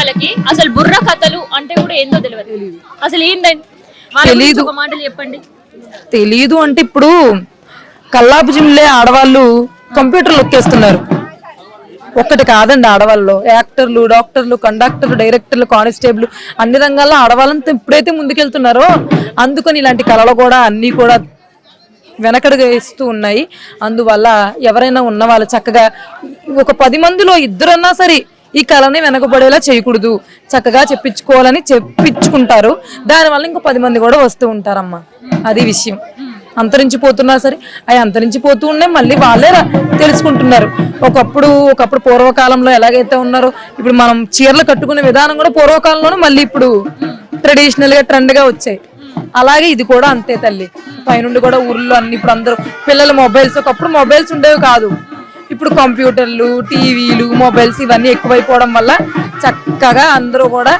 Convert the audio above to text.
వాళ్ళకి అసలు బుర్ర కథలు అంటే కూడా ఏందో తెలియదు అసలు ఏందండి? తెలీదు. ఒక మాటలు చెప్పండి. తెలీదు అంటే ఇప్పుడు కల్లాపు జిమ్లే ఆడవాళ్ళు కంప్యూటర్ నొక్కేస్తున్నారు ఒక్కటి కాదండి ఆడవాళ్ళు. యాక్టర్లు డాక్టర్లు కండక్టర్లు డైరెక్టర్లు కానిస్టేబుల్ అన్ని రంగాల్లో ఆడవాళ్ళంతా ఎప్పుడైతే ముందుకెళ్తున్నారో అందుకని ఇలాంటి కళలు కూడా అన్నీ కూడా వెనకడుగు వేస్తూ ఉన్నాయి. అందువల్ల ఎవరైనా ఉన్న వాళ్ళు చక్కగా ఒక పది మందిలో ఇద్దరన్నా సరే ఈ కళని వెనకబడేలా చేయకూడదు. చక్కగా చెప్పించుకోవాలని చెప్పించుకుంటారు. దానివల్ల ఇంకో పది మంది కూడా వస్తూ ఉంటారమ్మా. అది విషయం. అంతరించిపోతున్నా సరే అవి అంతరించిపోతూ ఉన్నాయి మళ్ళీ వాళ్ళే రా- తెలుసుకుంటున్నారు. ఒకప్పుడు ఒకప్పుడు పూర్వకాలంలో ఎలాగైతే ఉన్నారో ఇప్పుడు మనం చీరలు కట్టుకునే విధానం కూడా పూర్వకాలంలోనే మళ్ళీ ఇప్పుడు ట్రెడిషనల్గా ట్రెండ్గా ట్రెండ్గా వచ్చాయి. అలాగే ఇది కూడా అంతే తల్లి. పైనుండి కూడా ఊర్లో అన్ని ఇప్పుడు అందరూ పిల్లల మొబైల్స్ ఒకప్పుడు మొబైల్స్ ఉండేవి కాదు. ఇప్పుడు కంప్యూటర్లు టీవీలు మొబైల్స్ ఇవన్నీ ఎక్కువైపోవడం వల్ల చక్కగా అందరూ కూడా